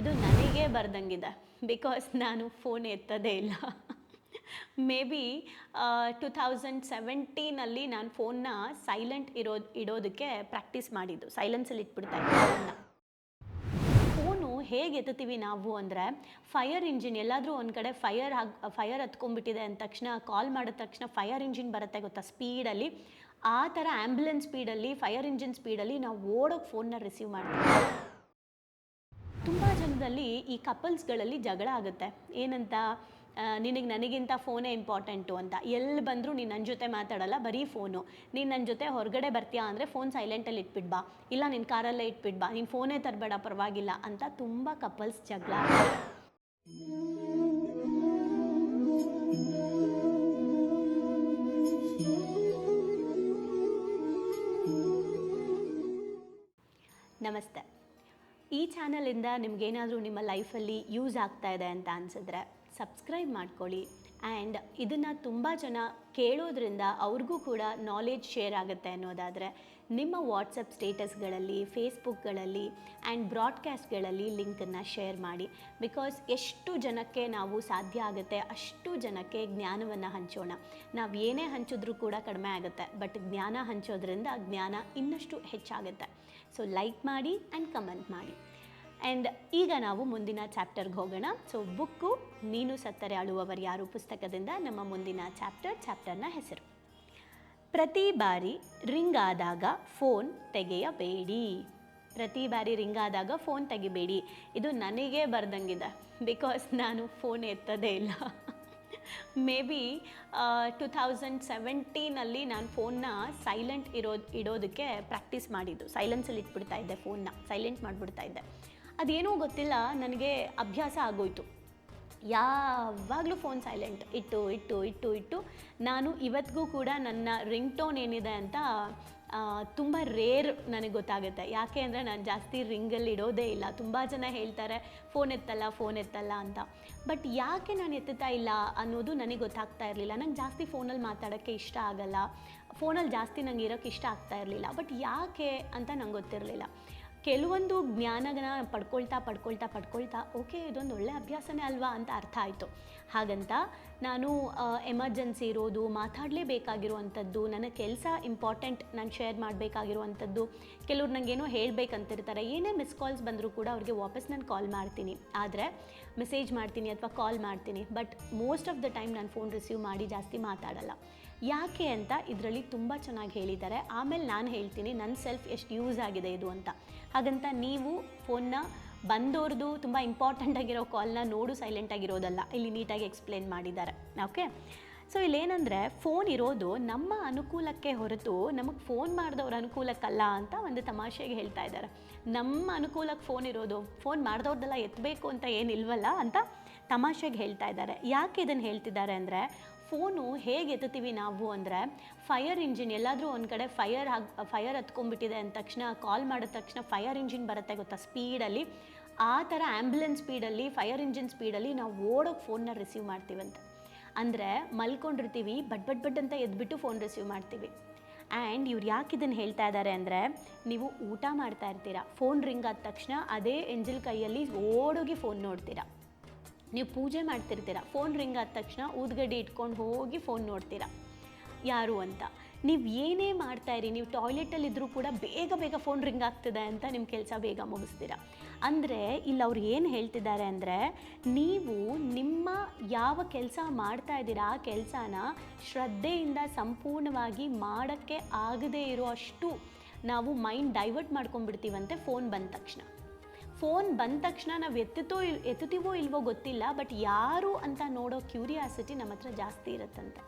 ಇದು ನನಗೆ ಬರ್ದಂಗಿದೆ. ಬಿಕಾಸ್ ನಾನು ಫೋನ್ ಎತ್ತದೇ ಇಲ್ಲ. ಮೇ ಬಿ ಟು ಥೌಸಂಡ್ ಸೆವೆಂಟೀನಲ್ಲಿ ನಾನು ಫೋನ್ನ ಸೈಲೆಂಟ್ ಇರೋ, ಇಡೋದಕ್ಕೆ ಪ್ರಾಕ್ಟೀಸ್ ಮಾಡಿದ್ದು. ಸೈಲೆನ್ಸಲ್ಲಿ ಇಟ್ಬಿಡ್ತಾ ಇದ್ದೆ ಫೋನು ಹೇಗೆ ಎತ್ತುತ್ತೀವಿ ನಾವು ಅಂದರೆ ಫೈರ್ ಇಂಜಿನ್ ಎಲ್ಲಾದರೂ ಒಂದು ಕಡೆ ಫೈರ್ ಹಾಕ್ ಫೈರ್ ಹತ್ಕೊಂಡ್ಬಿಟ್ಟಿದೆ ಅಂದ ತಕ್ಷಣ ಕಾಲ್ ಮಾಡಿದ ತಕ್ಷಣ ಫೈರ್ ಇಂಜಿನ್ ಬರುತ್ತೆ ಗೊತ್ತಾ? ಸ್ಪೀಡಲ್ಲಿ ಆ ಥರ ಆ್ಯಂಬುಲೆನ್ಸ್ ಸ್ಪೀಡಲ್ಲಿ ಫೈರ್ ಇಂಜಿನ್ ಸ್ಪೀಡಲ್ಲಿ ನಾವು ಓಡೋಗಿ ಫೋನ್ನ ರಿಸೀವ್ ಮಾಡ್ತೀವಿ. ತುಂಬ ಜನದಲ್ಲಿ ಈ ಕಪಲ್ಸ್ಗಳಲ್ಲಿ ಜಗಳ ಆಗುತ್ತೆ. ಏನಂತ? ನಿನಗೆ ನನಗಿಂತ ಫೋನೇ ಇಂಪಾರ್ಟೆಂಟು ಅಂತ. ಎಲ್ಲಿ ಬಂದರೂ ನೀನು ನನ್ನ ಜೊತೆ ಮಾತಾಡಲ್ಲ, ಬರೀ ಫೋನು ನೀನು ನನ್ನ ಜೊತೆ ಹೊರಗಡೆ ಬರ್ತೀಯಾ ಅಂದರೆ ಫೋನ್ ಸೈಲೆಂಟಲ್ಲಿ ಇಟ್ಬಿಡ್ಬಾ ಇಲ್ಲ ನಿನ್ನ ಕಾರಲ್ಲೇ ಇಟ್ಬಿಡ್ಬಾ ನೀನು ಫೋನೇ ತರಬೇಡ, ಪರವಾಗಿಲ್ಲ ಅಂತ ತುಂಬ ಕಪಲ್ಸ್ ಜಗಳ. ನಮಸ್ತೆ. ಈ ಚಾನಲಿಂದ ನಿಮಗೇನಾದರೂ ನಿಮ್ಮ ಲೈಫಲ್ಲಿ ಯೂಸ್ ಆಗ್ತಾ ಇದೆ ಅಂತ ಅನಿಸಿದ್ರೆ ಸಬ್ಸ್ಕ್ರೈಬ್ ಮಾಡ್ಕೊಳ್ಳಿ. ಆ್ಯಂಡ್ ಇದನ್ನು ತುಂಬ ಜನ ಕೇಳೋದ್ರಿಂದ ಅವ್ರಿಗೂ ಕೂಡ ನಾಲೆಜ್ ಶೇರ್ ಆಗುತ್ತೆ ಅನ್ನೋದಾದರೆ ನಿಮ್ಮ ವಾಟ್ಸಪ್ ಸ್ಟೇಟಸ್ಗಳಲ್ಲಿ ಫೇಸ್ಬುಕ್ಗಳಲ್ಲಿ ಆ್ಯಂಡ್ ಬ್ರಾಡ್ಕಾಸ್ಟ್ಗಳಲ್ಲಿ ಲಿಂಕನ್ನು ಶೇರ್ ಮಾಡಿ. ಬಿಕಾಸ್ ಎಷ್ಟು ಜನಕ್ಕೆ ನಾವು ಸಾಧ್ಯ ಆಗುತ್ತೆ, ಅಷ್ಟು ಜನಕ್ಕೆ ಜ್ಞಾನವನ್ನು ಹಂಚೋಣ. ನಾವು ಏನೇ ಹಂಚಿದ್ರೂ ಕೂಡ ಕಡಿಮೆ ಆಗುತ್ತೆ ಬಟ್ ಜ್ಞಾನ ಹಂಚೋದ್ರಿಂದ ಜ್ಞಾನ ಇನ್ನಷ್ಟು ಹೆಚ್ಚಾಗುತ್ತೆ. ಸೊ ಲೈಕ್ ಮಾಡಿ ಆ್ಯಂಡ್ ಕಮೆಂಟ್ ಮಾಡಿ. ಆ್ಯಂಡ್ ಈಗ ನಾವು ಮುಂದಿನ ಚಾಪ್ಟರ್ಗೆ ಹೋಗೋಣ. ಸೊ ಬುಕ್ಕು ನೀನು ಸತ್ತರೆ ಅಳುವವರು ಯಾರು ಪುಸ್ತಕದಿಂದ? ನಮ್ಮ ಮುಂದಿನ ಚಾಪ್ಟರ್ ಚಾಪ್ಟರ್ನ ಹೆಸರು. ಪ್ರತಿ ಬಾರಿ ರಿಂಗ್ ಆದಾಗ ಫೋನ್ ತೆಗೆಯಬೇಡಿ. ಪ್ರತಿ ಬಾರಿ ರಿಂಗ್ ಆದಾಗ ಫೋನ್ ತೆಗಿಬೇಡಿ. ಇದು ನನಗೆ ಬರ್ದಂಗಿದೆ. ಬಿಕಾಸ್ ನಾನು ಫೋನ್ ಎತ್ತದೇ ಇಲ್ಲ. ಮೇ ಬಿ ಟು ಥೌಸಂಡ್ ಸೆವೆಂಟೀನಲ್ಲಿ ನಾನು ಫೋನ್ನ ಸೈಲೆಂಟ್ ಇರೋ, ಇಡೋದಕ್ಕೆ ಪ್ರಾಕ್ಟೀಸ್ ಮಾಡಿದ್ದು. ಸೈಲೆನ್ಸಲ್ಲಿ ಇಟ್ಬಿಡ್ತಾ ಇದ್ದೆ ಫೋನ್ನ ಸೈಲೆಂಟ್ ಮಾಡಿಬಿಡ್ತಾ ಇದ್ದೆ. ಅದೇನೋ ಗೊತ್ತಿಲ್ಲ, ನನಗೆ ಅಭ್ಯಾಸ ಆಗೋಯ್ತು. ಯಾವಾಗಲೂ ಫೋನ್ ಸೈಲೆಂಟ್ ಇಟ್ಟು ಇಟ್ಟು ಇಟ್ಟು ಇಟ್ಟು. ನಾನು ಇವತ್ತಿಗೂ ಕೂಡ ನನ್ನ ರಿಂಗ್ ಟೋನ್ ಏನಿದೆ ಅಂತ ತುಂಬ ರೇರ್ ನನಗೆ ಗೊತ್ತಾಗುತ್ತೆ. ಯಾಕೆ ಅಂದರೆ ನಾನು ಜಾಸ್ತಿ ರಿಂಗಲ್ಲಿ ಇಡೋದೇ ಇಲ್ಲ. ತುಂಬ ಜನ ಹೇಳ್ತಾರೆ ಫೋನ್ ಎತ್ತಲ್ಲ ಫೋನ್ ಎತ್ತಲ್ಲ ಅಂತ. ಬಟ್ ಯಾಕೆ ನಾನು ಎತ್ತುತ್ತಾ ಇಲ್ಲ ಅನ್ನೋದು ನನಗೆ ಗೊತ್ತಾಗ್ತಾ ಇರಲಿಲ್ಲ. ನಂಗೆ ಜಾಸ್ತಿ ಫೋನಲ್ಲಿ ಮಾತಾಡೋಕ್ಕೆ ಇಷ್ಟ ಆಗಲ್ಲ. ಫೋನಲ್ಲಿ ಜಾಸ್ತಿ ನಂಗೆ ಇರೋಕ್ಕೆ ಇಷ್ಟ ಆಗ್ತಾ ಇರಲಿಲ್ಲ. ಬಟ್ ಯಾಕೆ ಅಂತ ನಂಗೆ ಗೊತ್ತಿರಲಿಲ್ಲ. ಕೆಲವೊಂದು ಜ್ಞಾನನ ಪಡ್ಕೊಳ್ತಾ ಪಡ್ಕೊಳ್ತಾ ಪಡ್ಕೊಳ್ತಾ, ಓಕೆ, ಇದೊಂದು ಒಳ್ಳೆ ಅಭ್ಯಾಸನೇ ಅಲ್ವಾ ಅಂತ ಅರ್ಥ ಆಯಿತು. ಹಾಗಂತ ನಾನು ಎಮರ್ಜೆನ್ಸಿ ಇರೋದು, ಮಾತಾಡಲೇಬೇಕಾಗಿರುವಂಥದ್ದು, ನನ್ನ ಕೆಲಸ ಇಂಪಾರ್ಟೆಂಟ್ ನಾನು ಶೇರ್ ಮಾಡಬೇಕಾಗಿರುವಂಥದ್ದು, ಕೆಲವ್ರು ನನಗೇನೋ ಹೇಳಬೇಕಂತಿರ್ತಾರೆ, ಏನೇ ಮಿಸ್ ಕಾಲ್ಸ್ ಬಂದರೂ ಕೂಡ ಅವ್ರಿಗೆ ವಾಪಸ್ ನಾನು ಕಾಲ್ ಮಾಡ್ತೀನಿ. ಆದರೆ ಮೆಸೇಜ್ ಮಾಡ್ತೀನಿ ಅಥವಾ ಕಾಲ್ ಮಾಡ್ತೀನಿ but most of the time ನಾನು ಫೋನ್ ರಿಸೀವ್ ಮಾಡಿ ಜಾಸ್ತಿ ಮಾತಾಡಲ್ಲ. ಯಾಕೆ ಅಂತ ಇದರಲ್ಲಿ ತುಂಬ ಚೆನ್ನಾಗಿ ಹೇಳಿದ್ದಾರೆ. ಆಮೇಲೆ ನಾನು ಹೇಳ್ತೀನಿ ನನ್ನ ಸೆಲ್ಫ್ ಎಷ್ಟು ಯೂಸ್ ಆಗಿದೆ ಇದು ಅಂತ. ಹಾಗಂತ ನೀವು ಫೋನ್ನ ಬಂದವ್ರದ್ದು ತುಂಬ ಇಂಪಾರ್ಟೆಂಟ್ ಆಗಿರೋ ಕಾಲ್ನ ನೋಡು ಸೈಲೆಂಟ್ ಆಗಿರೋದಲ್ಲ. ಇಲ್ಲಿ ನೀಟಾಗಿ ಎಕ್ಸ್ಪ್ಲೇನ್ ಮಾಡಿದ್ದಾರೆ. ಓಕೆ? ಸೊ ಇಲ್ಲೇನಂದರೆ, ಫೋನ್ ಇರೋದು ನಮ್ಮ ಅನುಕೂಲಕ್ಕೆ ಹೊರತು ನಮಗೆ ಫೋನ್ ಮಾಡಿದವ್ರ ಅನುಕೂಲಕ್ಕಲ್ಲ ಅಂತ ಒಂದು ತಮಾಷೆಗೆ ಹೇಳ್ತಾ ಇದ್ದಾರೆ. ನಮ್ಮ ಅನುಕೂಲಕ್ಕೆ ಫೋನ್ ಇರೋದು, ಫೋನ್ ಮಾಡಿದವ್ರದ್ದೆಲ್ಲ ಎತ್ತಬೇಕು ಅಂತ ಏನಿಲ್ವಲ್ಲ ಅಂತ ತಮಾಷೆಗೆ ಹೇಳ್ತಾ ಇದ್ದಾರೆ. ಯಾಕೆ ಇದನ್ನು ಹೇಳ್ತಿದ್ದಾರೆ ಅಂದರೆ ಫೋನು ಹೇಗೆ ಎತ್ತುತ್ತೀವಿ ನಾವು ಅಂದರೆ ಫೈರ್ ಇಂಜಿನ್ ಎಲ್ಲಾದರೂ ಒಂದು ಕಡೆ ಫೈರ್ ಆಗಿ ಫೈಯರ್ ಹತ್ಕೊಂಡ್ಬಿಟ್ಟಿದೆ ಅಂದ ತಕ್ಷಣ ಕಾಲ್ ಮಾಡಿದ ತಕ್ಷಣ ಫೈರ್ ಇಂಜಿನ್ ಬರುತ್ತೆ ಗೊತ್ತಾ ಸ್ಪೀಡಲ್ಲಿ ಆ ಥರ ಆ್ಯಂಬುಲೆನ್ಸ್ ಸ್ಪೀಡಲ್ಲಿ ಫೈರ್ ಇಂಜಿನ್ ಸ್ಪೀಡಲ್ಲಿ ನಾವು ಓಡೋಗಿ ಫೋನ್ನ ರಿಸೀವ್ ಮಾಡ್ತೀವಂತ ಅಂದರೆ ಮಲ್ಕೊಂಡಿರ್ತೀವಿ ಬಟ್ ಬಟ್ ಬಟ್ ಅಂತ ಎದ್ಬಿಟ್ಟು ಫೋನ್ ರಿಸೀವ್ ಮಾಡ್ತೀವಿ. ಆ್ಯಂಡ್ ಇವ್ರು ಯಾಕೆ ಇದನ್ನು ಹೇಳ್ತಾ ಇದ್ದಾರೆ ಅಂದರೆ ನೀವು ಊಟ ಮಾಡ್ತಾ ಇರ್ತೀರಾ ಫೋನ್ ರಿಂಗ್ ಆದ ತಕ್ಷಣ ಅದೇ ಎಂಜಿಲ್ ಕೈಯಲ್ಲಿ ಓಡೋಗಿ ಫೋನ್ ನೋಡ್ತೀರಾ. ನೀವು ಪೂಜೆ ಮಾಡ್ತಿರ್ತೀರ ಫೋನ್ ರಿಂಗ್ ಆದ ತಕ್ಷಣ ಊದ್ಗಡ್ಡಿ ಇಟ್ಕೊಂಡು ಹೋಗಿ ಫೋನ್ ನೋಡ್ತೀರಾ. ಯಾರು ಅಂತ. ನೀವು ಏನೇ ಮಾಡ್ತಾಯಿರಿ ನೀವು ಟಾಯ್ಲೆಟಲ್ಲಿದ್ದರೂ ಕೂಡ ಬೇಗ ಬೇಗ ಫೋನ್ ರಿಂಗ್ ಆಗ್ತಿದೆ ಅಂತ ನಿಮ್ಮ ಕೆಲಸ ಬೇಗ ಮುಗಿಸ್ತೀರ. ಅಂದರೆ ಇಲ್ಲಿ ಅವ್ರು ಏನು ಹೇಳ್ತಿದ್ದಾರೆ ಅಂದರೆ, ನೀವು ನಿಮ್ಮ ಯಾವ ಕೆಲಸ ಮಾಡ್ತಾ ಇದ್ದೀರ, ಆ ಕೆಲಸನ ಶ್ರದ್ಧೆಯಿಂದ ಸಂಪೂರ್ಣವಾಗಿ ಮಾಡೋಕ್ಕೆ ಆಗದೇ ಇರೋ ಅಷ್ಟು ನಾವು ಮೈಂಡ್ ಡೈವರ್ಟ್ ಮಾಡ್ಕೊಂಡ್ಬಿಡ್ತೀವಂತೆ ಫೋನ್ ಬಂದ ತಕ್ಷಣ. ಫೋನ್ ಬಂದ ತಕ್ಷಣ ನಾವು ಎತ್ತುತ್ತೋ ಇಲ್ ಎತ್ತುತ್ತೀವೋ ಇಲ್ವೋ ಗೊತ್ತಿಲ್ಲ, ಬಟ್ ಯಾರು ಅಂತ ನೋಡೋ ಕ್ಯೂರಿಯಾಸಿಟಿ ನಮ್ಮ ಹತ್ರ ಜಾಸ್ತಿ ಇರುತ್ತಂತೆ.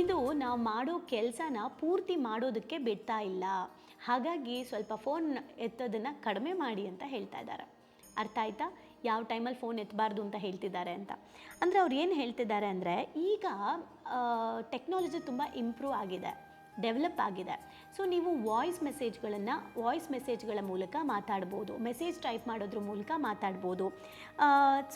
ಇದು ನಾವು ಮಾಡೋ ಕೆಲಸನ ಪೂರ್ತಿ ಮಾಡೋದಕ್ಕೆ ಬಿಡ್ತಾ ಇಲ್ಲ. ಹಾಗಾಗಿ ಸ್ವಲ್ಪ ಫೋನ್ ಎತ್ತೋದನ್ನು ಕಡಿಮೆ ಮಾಡಿ ಅಂತ ಹೇಳ್ತಾ ಇದ್ದಾರೆ. ಅರ್ಥ ಆಯ್ತಾ? ಯಾವ ಟೈಮಲ್ಲಿ ಫೋನ್ ಎತ್ತಬಾರ್ದು ಅಂತ ಹೇಳ್ತಿದ್ದಾರೆ ಅಂತ. ಅಂದರೆ ಅವ್ರು ಏನು ಹೇಳ್ತಿದ್ದಾರೆ ಅಂದರೆ ಈಗ ಟೆಕ್ನಾಲಜಿ ತುಂಬ ಇಂಪ್ರೂವ್ ಆಗಿದೆ. ಡೆವಲಪ್ ಆಗಿದೆ. ಸೊ ನೀವು ವಾಯ್ಸ್ ಮೆಸೇಜ್ಗಳನ್ನು ವಾಯ್ಸ್ ಮೆಸೇಜ್ಗಳ ಮೂಲಕ ಮಾತಾಡ್ಬೋದು. ಮೆಸೇಜ್ ಟೈಪ್ ಮಾಡೋದ್ರ ಮೂಲಕ ಮಾತಾಡ್ಬೋದು.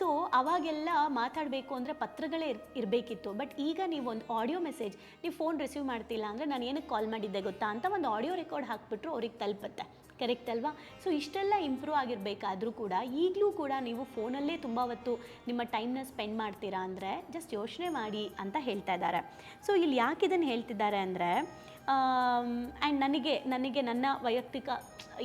ಸೊ ಅವಾಗೆಲ್ಲ ಮಾತಾಡಬೇಕು ಅಂದರೆ ಪತ್ರಗಳೇ ಇರ್, ಇರಬೇಕಿತ್ತು. ಬಟ್ ಈಗ ನೀವು ಒಂದು ಆಡಿಯೋ ಮೆಸೇಜ್ ನೀವು ಫೋನ್ ರಿಸೀವ್ ಮಾಡ್ತಿಲ್ಲ ಅಂದರೆ ನಾನು ಏನಕ್ಕೆ ಕಾಲ್ ಮಾಡಿದ್ದೆ ಗೊತ್ತಾ ಅಂತ ಒಂದು ಆಡಿಯೋ ರೆಕಾರ್ಡ್ ಹಾಕ್ಬಿಟ್ರು ಅವ್ರಿಗೆ ತಲುಪುತ್ತೆ. ಕರೆಕ್ಟ್ ಅಲ್ವಾ? ಸೊ ಇಷ್ಟೆಲ್ಲ ಇಂಪ್ರೂವ್ ಆಗಿರಬೇಕಾದ್ರೂ ಕೂಡ ಈಗಲೂ ಕೂಡ ನೀವು ಫೋನಲ್ಲೇ ತುಂಬ ಹೊತ್ತು ನಿಮ್ಮ ಟೈಮ್ನ ಸ್ಪೆಂಡ್ ಮಾಡ್ತೀರಾ ಅಂದರೆ ಜಸ್ಟ್ ಯೋಚನೆ ಮಾಡಿ ಅಂತ ಹೇಳ್ತಾ ಇದ್ದಾರೆ. ಸೊ ಇಲ್ಲಿ ಯಾಕೆ ಇದನ್ನು ಹೇಳ್ತಿದ್ದಾರೆ ಅಂದರೆ ಆ್ಯಂಡ್ ನನಗೆ ನನಗೆ ನನ್ನ ವೈಯಕ್ತಿಕ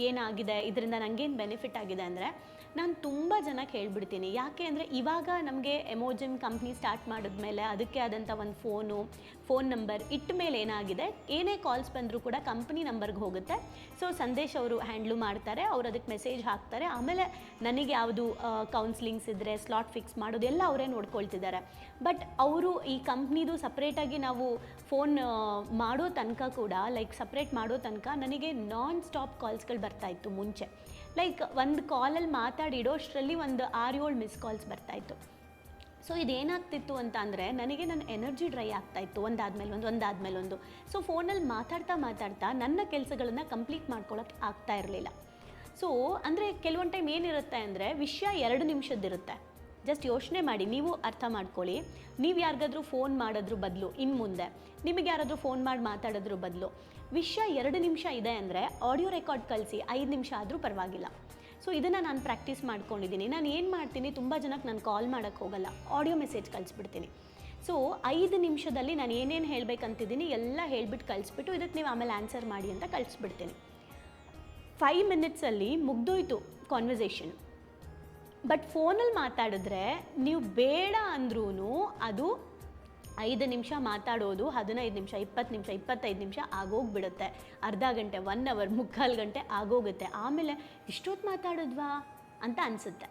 ಏನಾಗಿದೆ ಇದರಿಂದ ನನಗೇನು ಬೆನಿಫಿಟ್ ಆಗಿದೆ ಅಂದರೆ ನಾನು ತುಂಬ ಜನಕ್ಕೆ ಹೇಳ್ಬಿಡ್ತೀನಿ ಯಾಕೆ ಅಂದರೆ ಇವಾಗ ನಮಗೆ ಎಮೋಜಿಮ್ ಕಂಪ್ನಿ ಸ್ಟಾರ್ಟ್ ಮಾಡಿದ್ಮೇಲೆ ಅದಕ್ಕೆ ಆದಂಥ ಒಂದು ಫೋನು ಫೋನ್ ನಂಬರ್ ಇಟ್ಟ ಮೇಲೆ ಏನಾಗಿದೆ? ಏನೇ ಕಾಲ್ಸ್ ಬಂದರೂ ಕೂಡ ಕಂಪ್ನಿ ನಂಬರ್ಗೆ ಹೋಗುತ್ತೆ. ಸೊ ಸಂದೇಶ್ ಅವರು ಹ್ಯಾಂಡ್ಲು ಮಾಡ್ತಾರೆ, ಅವ್ರು ಅದಕ್ಕೆ ಮೆಸೇಜ್ ಹಾಕ್ತಾರೆ. ಆಮೇಲೆ ನನಗೆ ಯಾವುದು ಕೌನ್ಸಿಲಿಂಗ್ಸ್ ಇದ್ದರೆ ಸ್ಲಾಟ್ ಫಿಕ್ಸ್ ಮಾಡೋದೆಲ್ಲ ಅವರೇ ನೋಡ್ಕೊಳ್ತಿದ್ದಾರೆ. ಬಟ್ ಅವರು ಈ ಕಂಪ್ನಿದು ಸಪ್ರೇಟಾಗಿ ನಾವು ಫೋನ್ ಮಾಡೋ ತನಕ ಕೂಡ ಲೈಕ್ ಸಪ್ರೇಟ್ ಮಾಡೋ ತನಕ ನನಗೆ ನಾನ್ ಸ್ಟಾಪ್ ಕಾಲ್ಸ್ಗಳು ಬರ್ತಾಯಿತ್ತು ಮುಂಚೆ. ಲೈಕ್ ಒಂದು ಕಾಲಲ್ಲಿ ಮಾತಾಡಿಡೋಷ್ಟರಲ್ಲಿ ಒಂದು ಆರು ಏಳು ಮಿಸ್ ಕಾಲ್ಸ್ ಬರ್ತಾಯಿತ್ತು ಸೊ ಇದೇನಾಗ್ತಿತ್ತು ಅಂತ ಅಂದರೆ ನನಗೆ ನನ್ನ ಎನರ್ಜಿ ಡ್ರೈ ಆಗ್ತಾ ಇತ್ತು. ಒಂದಾದ್ಮೇಲೆ ಒಂದು ಒಂದಾದ್ಮೇಲೆ ಒಂದು. ಸೊ ಫೋನಲ್ಲಿ ಮಾತಾಡ್ತಾ ಮಾತಾಡ್ತಾ ನನ್ನ ಕೆಲಸಗಳನ್ನು ಕಂಪ್ಲೀಟ್ ಮಾಡ್ಕೊಳಕ್ಕೆ ಆಗ್ತಾ ಇರಲಿಲ್ಲ. ಸೊ ಅಂದರೆ ಕೆಲವೊಂದು ಟೈಮ್ ಏನಿರುತ್ತೆ ಅಂದರೆ ವಿಷಯ ಎರಡು ನಿಮಿಷದ್ದಿರುತ್ತೆ. ಜಸ್ಟ್ ಯೋಚನೆ ಮಾಡಿ, ನೀವು ಅರ್ಥ ಮಾಡ್ಕೊಳ್ಳಿ. ನೀವು ಯಾರಿಗಾದ್ರೂ ಫೋನ್ ಮಾಡೋದ್ರ ಬದಲು ಇನ್ನು ಮುಂದೆ. ನಿಮಗೆ ಯಾರಾದರೂ ಫೋನ್ ಮಾಡಿ ಮಾತಾಡೋದ್ರ ಬದಲು. ವಿಷಯ ಎರಡು ನಿಮಿಷ ಇದೆ ಅಂದರೆ ಆಡಿಯೋ ರೆಕಾರ್ಡ್ ಕಳಿಸಿ, ಐದು ನಿಮಿಷ ಆದರೂ ಪರವಾಗಿಲ್ಲ. ಸೊ ಇದನ್ನು ನಾನು ಪ್ರಾಕ್ಟೀಸ್ ಮಾಡ್ಕೊಂಡಿದ್ದೀನಿ ನಾನು ಏನು ಮಾಡ್ತೀನಿ, ತುಂಬ ಜನಕ್ಕೆ ನಾನು ಕಾಲ್ ಮಾಡೋಕ್ಕೆ ಹೋಗಲ್ಲ. Audio message ಕಳಿಸ್ಬಿಡ್ತೀನಿ. ಸೊ ಐದು ನಿಮಿಷದಲ್ಲಿ ನಾನು ಏನೇನು ಹೇಳಬೇಕಂತಿದ್ದೀನಿ, ಎಲ್ಲ ಹೇಳ್ಬಿಟ್ಟು ಕಳಿಸ್ಬಿಟ್ಟು ಇದಕ್ಕೆ ನೀವು ಆಮೇಲೆ ಆನ್ಸರ್ ಮಾಡಿ ಅಂತ ಕಳಿಸ್ಬಿಡ್ತೀನಿ. ಫೈವ್ ಮಿನಿಟ್ಸಲ್ಲಿ ಮುಗ್ದೋಯ್ತು ಕಾನ್ವರ್ಸೇಷನ್ ಬಟ್ ಫೋನಲ್ಲಿ ಮಾತಾಡಿದ್ರೆ ನೀವು ಬೇಡ ಅಂದ್ರೂ ಅದು ಐದು ನಿಮಿಷ ಮಾತಾಡೋದು, ಹದಿನೈದು ನಿಮಿಷ, ಇಪ್ಪತ್ತು ನಿಮಿಷ, ಇಪ್ಪತ್ತೈದು ನಿಮಿಷ ಆಗೋಗ್ಬಿಡುತ್ತೆ. ಅರ್ಧ ಗಂಟೆ ಒನ್ ಅವರ್ ಮುಕ್ಕಾಲು ಗಂಟೆ ಆಗೋಗುತ್ತೆ. ಆಮೇಲೆ ಇಷ್ಟೊತ್ತು ಮಾತಾಡಿದ್ವಾ ಅಂತ ಅನಿಸುತ್ತೆ.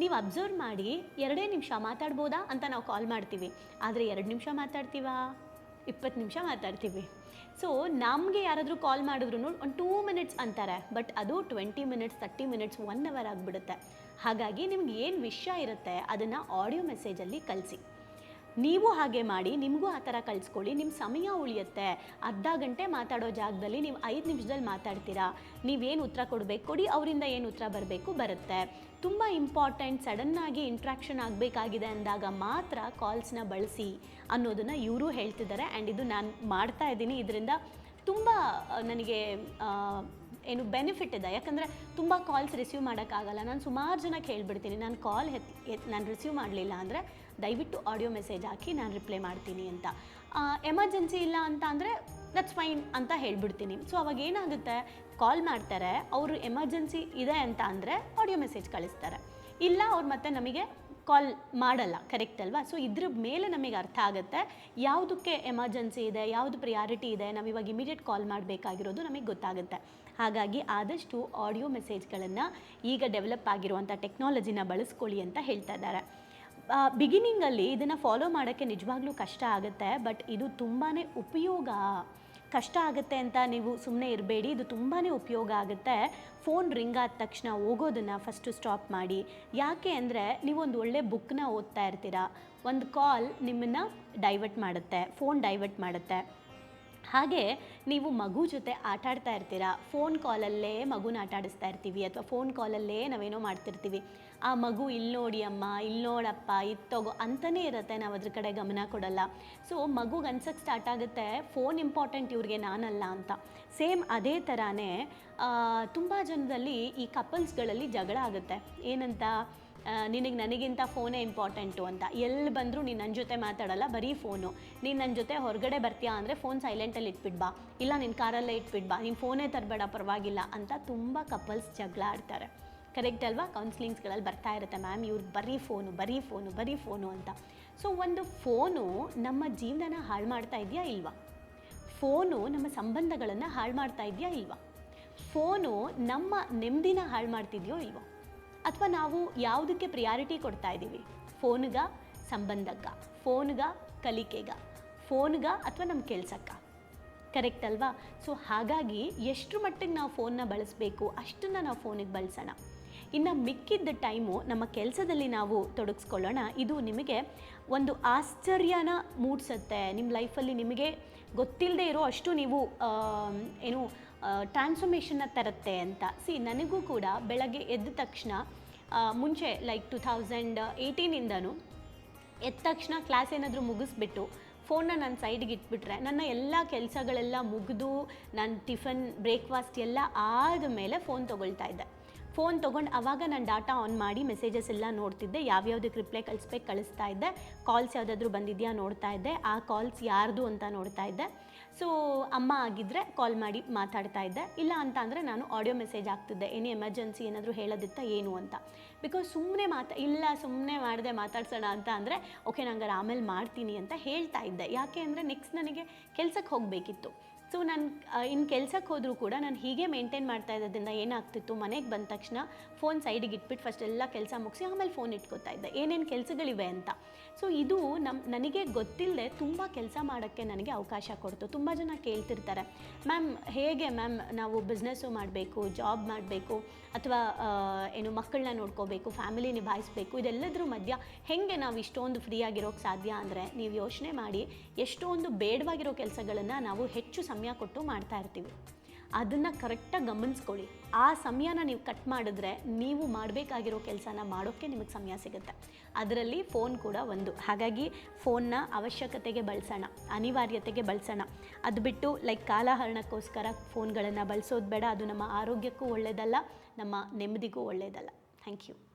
ನೀವು ಅಬ್ಸರ್ವ್ ಮಾಡಿ ಎರಡೇ ನಿಮಿಷ ಮಾತಾಡ್ಬೋದಾ ಅಂತ ನಾವು ಕಾಲ್ ಮಾಡ್ತೀವಿ. ಆದರೆ ಎರಡು ನಿಮಿಷ ಮಾತಾಡ್ತೀವಾ? ಇಪ್ಪತ್ತು ನಿಮಿಷ ಮಾತಾಡ್ತೀವಿ. ಸೊ ನಮಗೆ ಯಾರಾದರೂ ಕಾಲ್ ಮಾಡಿದ್ರು ಒಂದು ಟೂ ಮಿನಿಟ್ಸ್ ಅಂತಾರೆ. ಬಟ್ ಅದು twenty minutes thirty minutes one hour ಆಗಿಬಿಡುತ್ತೆ. ಹಾಗಾಗಿ ನಿಮ್ಗೆ ಏನು ವಿಷಯ ಇರುತ್ತೆ ಅದನ್ನು ಆಡಿಯೋ ಮೆಸೇಜಲ್ಲಿ ಕಳಿಸಿ. ನೀವು ಹಾಗೆ ಮಾಡಿ, ನಿಮಗೂ ಆ ಥರ ಕಳಿಸ್ಕೊಳ್ಳಿ ನಿಮ್ಮ ಸಮಯ ಉಳಿಯುತ್ತೆ, ಅರ್ಧ ಗಂಟೆ ಮಾತಾಡೋ ಜಾಗದಲ್ಲಿ ನೀವು ಐದು ನಿಮಿಷದಲ್ಲಿ ಮಾತಾಡ್ತೀರಾ, ನೀವೇನು ಉತ್ತರ ಕೊಡಬೇಕು, ಕೊಡಿ, ಅವರಿಂದ ಏನು ಉತ್ತರ ಬರಬೇಕು, ಬರುತ್ತೆ. ತುಂಬ ಇಂಪಾರ್ಟೆಂಟ್ ಸಡನ್ನಾಗಿ ಇಂಟ್ರಾಕ್ಷನ್ ಆಗಬೇಕಾಗಿದೆ ಅಂದಾಗ ಮಾತ್ರ ಕಾಲ್ಸ್ನ ಬಳಸಿ ಅನ್ನೋದನ್ನು ಇವರು ಹೇಳ್ತಿದ್ದಾರೆ. ಆ್ಯಂಡ್ ಇದು ನಾನು ಮಾಡ್ತಾ ಇದ್ದೀನಿ. ಇದರಿಂದ ತುಂಬ ನನಗೆ ಏನು ಬೆನಿಫಿಟ್ ಇದೆ. ಯಾಕಂದರೆ ತುಂಬ ಕಾಲ್ಸ್ ರಿಸೀವ್ ಮಾಡೋಕ್ಕಾಗಲ್ಲ. ನಾನು ಸುಮಾರು ಜನ ಕೇಳಿಬಿಡ್ತೀನಿ ನಾನು ಕಾಲ್ ಎತ್ ನಾನು ರಿಸೀವ್ ಮಾಡಲಿಲ್ಲ ಅಂದರೆ ದಯವಿಟ್ಟು ಆಡಿಯೋ ಮೆಸೇಜ್ ಹಾಕಿ ನಾನು ರಿಪ್ಲೈ ಮಾಡ್ತೀನಿ ಅಂತ. ಎಮರ್ಜೆನ್ಸಿ ಇಲ್ಲ ಅಂತ ಅಂದರೆ ದಟ್ಸ್ ಫೈನ್ ಅಂತ ಹೇಳ್ಬಿಡ್ತೀನಿ. ಸೊ ಅವಾಗ ಏನಾಗುತ್ತೆ? ಕಾಲ್ ಮಾಡ್ತಾರೆ, ಅವರು ಎಮರ್ಜೆನ್ಸಿ ಇದೆ ಅಂತ ಅಂದರೆ ಆಡಿಯೋ ಮೆಸೇಜ್ ಕಳಿಸ್ತಾರೆ. ಇಲ್ಲ, ಅವ್ರು ಮತ್ತೆ ನಮಗೆ ಕಾಲ್ ಮಾಡಲ್ಲ ಕರೆಕ್ಟ್ ಅಲ್ವಾ? ಸೊ ಇದ್ರ ಮೇಲೆ ನಮಗೆ ಅರ್ಥ ಆಗುತ್ತೆ. ಯಾವುದಕ್ಕೆ ಎಮರ್ಜೆನ್ಸಿ ಇದೆ, ಯಾವುದು ಪ್ರಿಯಾರಿಟಿ ಇದೆ, ನಾವು ಇವಾಗ ಇಮಿಡಿಯೇಟ್ ಕಾಲ್ ಮಾಡಬೇಕಾಗಿರೋದು ನಮಗೆ ಗೊತ್ತಾಗುತ್ತೆ. ಹಾಗಾಗಿ ಆದಷ್ಟು ಆಡಿಯೋ ಮೆಸೇಜ್ಗಳನ್ನು ಈಗ ಡೆವಲಪ್ ಆಗಿರುವಂಥ ಟೆಕ್ನಾಲಜಿನ ಬಳಸ್ಕೊಳ್ಳಿ ಅಂತ ಹೇಳ್ತಾ ಇದ್ದಾರೆ. ಬಿಗಿನಿಂಗಲ್ಲಿ ಇದನ್ನು ಫಾಲೋ ಮಾಡೋಕ್ಕೆ ನಿಜವಾಗ್ಲೂ ಕಷ್ಟ ಆಗುತ್ತೆ ಬಟ್ ಇದು ತುಂಬಾ ಉಪಯೋಗ. ಕಷ್ಟ ಆಗುತ್ತೆ ಅಂತ ನೀವು ಸುಮ್ಮನೆ ಇರಬೇಡಿ, ಇದು ತುಂಬಾ ಉಪಯೋಗ ಆಗುತ್ತೆ. ಫೋನ್ ರಿಂಗ್ ಆದ ತಕ್ಷಣ ಹೋಗೋದನ್ನು ಫಸ್ಟು ಸ್ಟಾಪ್ ಮಾಡಿ. ಯಾಕೆ ಅಂದರೆ ನೀವೊಂದು ಒಳ್ಳೆ ಬುಕ್ನ ಓದ್ತಾ ಇರ್ತೀರಾ. ಒಂದು ಕಾಲ್ ನಿಮ್ಮನ್ನು ಡೈವರ್ಟ್ ಮಾಡುತ್ತೆ ಫೋನ್ ಡೈವರ್ಟ್ ಮಾಡುತ್ತೆ. ಹಾಗೆ ನೀವು ಮಗು ಜೊತೆ ಆಟ ಆಡ್ತಾ ಇರ್ತೀರಾ ಫೋನ್ ಕಾಲಲ್ಲೇ ಮಗುನ ಆಟ ಆಡಿಸ್ತಾ ಇರ್ತೀವಿ ಅಥವಾ ಫೋನ್ ಕಾಲಲ್ಲೇ ನಾವೇನೋ ಮಾಡ್ತಿರ್ತೀವಿ, ಆ ಮಗು ಇಲ್ಲಿ ನೋಡಿ ಅಮ್ಮ ಇಲ್ಲಿ ನೋಡಪ್ಪ, ಇದು ತಗೋ ಅಂತಲೇ ಇರುತ್ತೆ, ನಾವು ಅದ್ರ ಕಡೆ ಗಮನ ಕೊಡಲ್ಲ. ಸೊ ಮಗುಗೆ ಅನ್ಸಕ್ಕೆ ಸ್ಟಾರ್ಟ್ ಆಗುತ್ತೆ ಫೋನ್ ಇಂಪಾರ್ಟೆಂಟ್ ಇವ್ರಿಗೆ ನಾನಲ್ಲ ಅಂತ. ಸೇಮ್ ಅದೇ ಥರನೇ ತುಂಬ ಜನದಲ್ಲಿ ಈ ಕಪಲ್ಸ್ಗಳಲ್ಲಿ ಜಗಳ ಆಗುತ್ತೆ. ಏನಂತ? ನಿನಗೆ ನನಗಿಂತ ಫೋನೇ ಇಂಪಾರ್ಟೆಂಟು ಅಂತ. ಎಲ್ಲಿ ಬಂದರೂ ನೀನು ನನ್ನ ಜೊತೆ ಮಾತಾಡಲ್ಲ, ಬರೀ ಫೋನು ನೀನು ನನ್ನ ಜೊತೆ ಹೊರಗಡೆ ಬರ್ತೀಯಾ ಅಂದರೆ ಫೋನ್ ಸೈಲೆಂಟಲ್ಲಿ ಇಟ್ಬಿಡ್ ಬಾ. ಇಲ್ಲ ನಿನ್ನ ಕಾರಲ್ಲೇ ಇಟ್ಬಿಡ್ ಬಾ. ನೀನು ಫೋನೇ ತರಬೇಡ, ಪರವಾಗಿಲ್ಲ ಅಂತ ತುಂಬ ಕಪಲ್ಸ್ ಜಗಳ ಆಡ್ತಾರೆ. ಕರೆಕ್ಟ್ ಅಲ್ವಾ? ಕೌನ್ಸಿಲಿಂಗ್ಸ್ಗಳಲ್ಲಿ ಬರ್ತಾ ಇರುತ್ತೆ ಮ್ಯಾಮ್ ಇವ್ರು ಬರೀ ಫೋನು ಬರೀ ಫೋನು ಬರೀ ಫೋನು ಅಂತ. ಸೊ ಒಂದು ಫೋನು ನಮ್ಮ ಜೀವನನ ಹಾಳು ಮಾಡ್ತಾ ಇದೆಯಾ ಇಲ್ವಾ? ಫೋನು ನಮ್ಮ ಸಂಬಂಧಗಳನ್ನು ಹಾಳು ಮಾಡ್ತಾ ಇದೆಯಾ ಇಲ್ವಾ? ಫೋನು ನಮ್ಮ ನೆಮ್ಮದಿನ ಹಾಳು ಮಾಡ್ತಿದೆಯೋ ಇಲ್ವೋ? ಅಥವಾ ನಾವು ಯಾವುದಕ್ಕೆ ಪ್ರಿಯಾರಿಟಿ ಕೊಡ್ತಾ ಇದ್ದೀವಿ? ಫೋನ್ಗ, ಸಂಬಂಧಕ್ಕ. ಫೋನ್ಗ, ಕಲಿಕೆಗ. ಫೋನ್ಗ ಅಥವಾ ನಮ್ಮ ಕೆಲಸಕ್ಕ. ಕರೆಕ್ಟ್ ಅಲ್ವಾ? ಸೊ ಹಾಗಾಗಿ ಎಷ್ಟು ಮಟ್ಟಿಗೆ ನಾವು ಫೋನ್ನ ಬಳಸಬೇಕು, ಅಷ್ಟನ್ನು ನಾವು ಫೋನಿಗೆ ಬಳಸೋಣ. ಇನ್ನು ಮಿಕ್ಕಿದ್ದ ಟೈಮು ನಮ್ಮ ಕೆಲಸದಲ್ಲಿ ನಾವು ತೊಡಗಿಸ್ಕೊಳ್ಳೋಣ. ಇದು ನಿಮಗೆ ಒಂದು ಆಶ್ಚರ್ಯನ ಮೂಡಿಸುತ್ತೆ. ನಿಮ್ಮ ಲೈಫಲ್ಲಿ ನಿಮಗೆ ಗೊತ್ತಿಲ್ಲದೆ ಇರೋ ಅಷ್ಟು ನೀವು ಏನು ಟ್ರಾನ್ಸ್ಫಾರ್ಮೇಷನ್ನ ತರುತ್ತೆ ಅಂತ. ಸಿ ನನಗೂ ಕೂಡ ಬೆಳಗ್ಗೆ ಎದ್ದ ತಕ್ಷಣ ಮುಂಚೆ ಲೈಕ್ ಟು ಥೌಸಂಡ್ ಏಯ್ಟೀನಿಂದನೂ ಎದ್ದ ತಕ್ಷಣ ಕ್ಲಾಸ್ ಏನಾದರೂ ಮುಗಿಸ್ಬಿಟ್ಟು ಫೋನ್ನ ನಾನು ಸೈಡ್ಗೆ ಇಟ್ಬಿಟ್ರೆ, ನನ್ನ ಎಲ್ಲ ಕೆಲಸಗಳೆಲ್ಲ ಮುಗಿದು, ನಾನು ಟಿಫನ್ ಬ್ರೇಕ್ಫಾಸ್ಟ್ ಎಲ್ಲ ಆದಮೇಲೆ ಫೋನ್ ತೊಗೊಳ್ತಾ ಇದ್ದೆ. ಫೋನ್ ತೊಗೊಂಡು ಆವಾಗ ನಾನು ಡಾಟಾ ಆನ್ ಮಾಡಿ ಮೆಸೇಜಸ್ ಎಲ್ಲ ನೋಡ್ತಿದ್ದೆ. ಯಾವ್ಯಾವ್ದಕ್ಕೆ ರಿಪ್ಲೈ ಕಳಿಸ್ಬೇಕು ಕಳಿಸ್ತಾ ಇದ್ದೆ. ಕಾಲ್ಸ್ ಯಾವುದಾದ್ರೂ ಬಂದಿದೆಯಾ ನೋಡ್ತಾ ಇದ್ದೆ. ಆ ಕಾಲ್ಸ್ ಯಾರ್ದು ಅಂತ ನೋಡ್ತಾ ಇದ್ದೆ. ಸೊ ಅಮ್ಮ ಆಗಿದ್ದರೆ ಕಾಲ್ ಮಾಡಿ ಮಾತಾಡ್ತಾ ಇದ್ದೆ. ಇಲ್ಲ ಅಂತ ಅಂದರೆ ನಾನು ಆಡಿಯೋ ಮೆಸೇಜ್ ಆಗ್ತಿದ್ದೆ ಏನು ಎಮರ್ಜೆನ್ಸಿ ಏನಾದರೂ ಹೇಳೋದಿತ್ತ ಏನು ಅಂತ? ಬಿಕಾಸ್ ಸುಮ್ಮನೆ ಮಾತಾ, ಇಲ್ಲ ಸುಮ್ಮನೆ ಮಾಡಿದೆ ಮಾತಾಡ್ಸೋಣ ಅಂತ ಅಂದರೆ, ಓಕೆ ನಂಗೆ ಆಮೇಲೆ ಮಾಡ್ತೀನಿ ಅಂತ ಹೇಳ್ತಾ ಇದ್ದೆ. ಯಾಕೆ ಅಂದರೆ ನೆಕ್ಸ್ಟ್ ನನಗೆ ಕೆಲಸಕ್ಕೆ ಹೋಗಬೇಕಿತ್ತು. ಸೊ ನಾನು ಇನ್ನು ಕೆಲ್ಸಕ್ಕೆ ಹೋದರೂ ಕೂಡ ನಾನು ಹೀಗೆ ಮೇಂಟೈನ್ ಮಾಡ್ತಾ ಇರೋದ್ರಿಂದ ಏನಾಗ್ತಿತ್ತು, ಮನೆಗೆ ಬಂದ ತಕ್ಷಣ ಫೋನ್ ಸೈಡಿಗೆ ಇಟ್ಬಿಟ್ಟು ಫಸ್ಟ್ ಎಲ್ಲ ಕೆಲಸ ಮುಗಿಸಿ ಆಮೇಲೆ ಫೋನ್ ಇಟ್ಕೋತಾ ಇದ್ದೆ. ಏನೇನು ಕೆಲಸಗಳಿವೆ ಅಂತ. ಸೊ ಇದು ನಮ್ಮ ನನಗೆ ಗೊತ್ತಿಲ್ಲದೆ ತುಂಬ ಕೆಲಸ ಮಾಡೋಕ್ಕೆ ನನಗೆ ಅವಕಾಶ ಕೊಡ್ತು. ತುಂಬ ಜನ ಕೇಳ್ತಿರ್ತಾರೆ, ಮ್ಯಾಮ್, ಹೇಗೆ ಮ್ಯಾಮ್ ನಾವು ಬಿಸ್ನೆಸ್ಸು ಮಾಡಬೇಕು ಜಾಬ್ ಮಾಡಬೇಕು? ಅಥವಾ ಏನು ಮಕ್ಕಳನ್ನ ನೋಡ್ಕೋಬೇಕು ಫ್ಯಾಮಿಲಿ ನಿಭಾಯಿಸಬೇಕು, ಇದೆಲ್ಲದ್ರ ಮಧ್ಯ ಹೆಂಗೆ ನಾವು ಇಷ್ಟೊಂದು ಫ್ರೀ ಆಗಿರೋಕೆ ಸಾಧ್ಯ ಅಂದರೆ ನೀವು ಯೋಚನೆ ಮಾಡಿ ಎಷ್ಟೊಂದು ಬೇಡವಾಗಿರೋ ಕೆಲಸಗಳನ್ನು ನಾವು ಹೆಚ್ಚು ಸಮಯ ಕೊಟ್ಟು ಮಾಡ್ತಾ ಇರ್ತೀವಿ. ಅದನ್ನು ಕರೆಕ್ಟಾಗಿ ಗಮನಿಸ್ಕೊಳ್ಳಿ. ಆ ಸಮಯನ ನೀವು ಕಟ್ ಮಾಡಿದ್ರೆ ನೀವು ಮಾಡಬೇಕಾಗಿರೋ ಕೆಲಸನ ಮಾಡೋಕ್ಕೆ ನಿಮಗೆ ಸಮಯ ಸಿಗುತ್ತೆ. ಅದರಲ್ಲಿ ಫೋನ್ ಕೂಡ ಒಂದು. ಹಾಗಾಗಿ ಫೋನ್ನ ಅವಶ್ಯಕತೆಗೆ ಬಳಸೋಣ, ಅನಿವಾರ್ಯತೆಗೆ ಬಳಸೋಣ. ಅದು ಬಿಟ್ಟು ಲೈಕ್ ಕಾಲಹರಣಕ್ಕೋಸ್ಕರ ಫೋನ್ಗಳನ್ನು ಬಳಸೋದು ಬೇಡ. ಅದು ನಮ್ಮ ಆರೋಗ್ಯಕ್ಕೂ ಒಳ್ಳೆಯದಲ್ಲ ನಮ್ಮ ನೆಮ್ಮದಿಗೂ ಒಳ್ಳೆಯದಲ್ಲ ಥ್ಯಾಂಕ್ ಯು